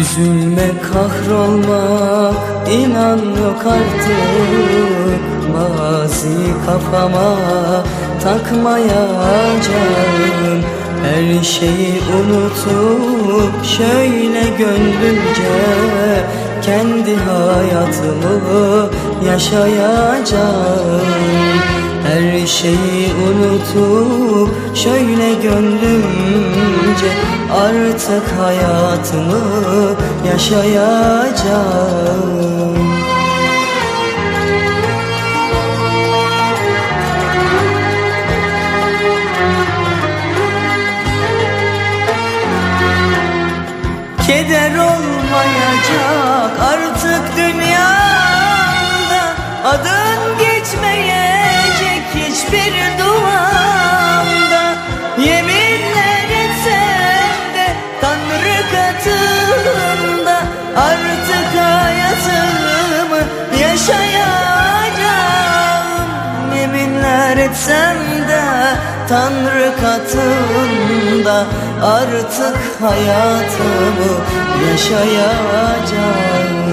Üzülme kahrolmak inan yok artık. Mazi kafama takmayacağım Her şeyi unutup şöyle gönlümce Kendi hayatımı yaşayacağım her şeyi unutup şöyle gönlümce Artık hayatımı yaşayacağım. Keder olmayacak artık dünyada geçmeyecek hiçbir duamda Yeminler etsem de Tanrı katında Artık hayatımı yaşayacağım. Yeminler etsem de Tanrı katında Artık hayatımı yaşayacağım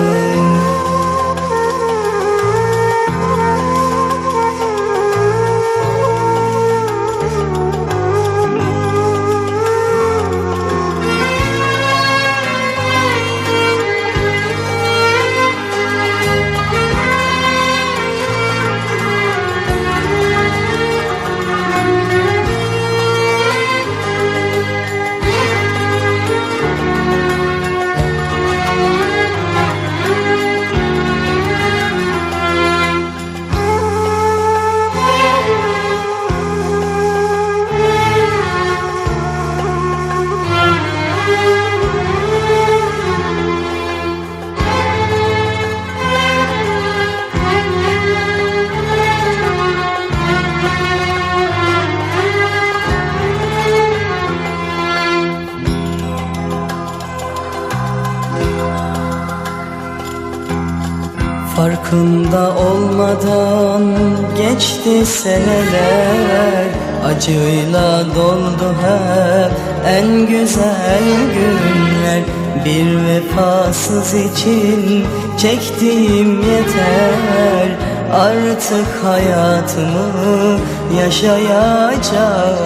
Farkında olmadan geçti seneler. Acıyla doldu hep en güzel günler. Bir vefasız için çektiğim yeter. Artık hayatımı yaşayacağım.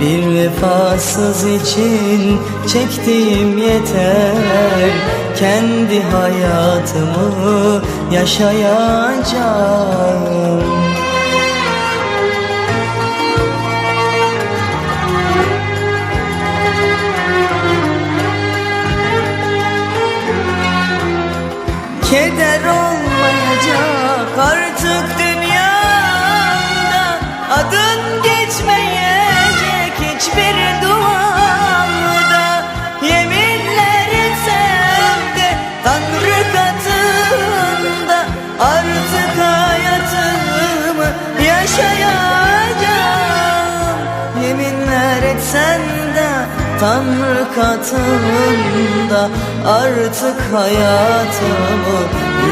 Bir vefasız için çektiğim yeter kendi hayatımı yaşayacağım. Keder Artık hayatımı yaşayacağım. Yeminler etsen de Tanrı katında. Artık hayatımı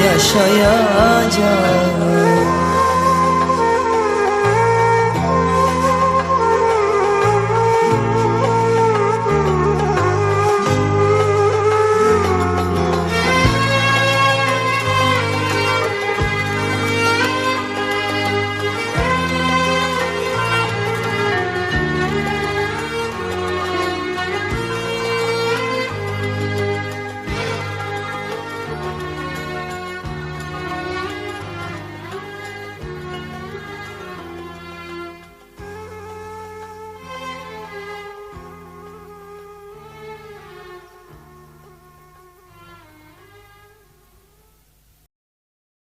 yaşayacağım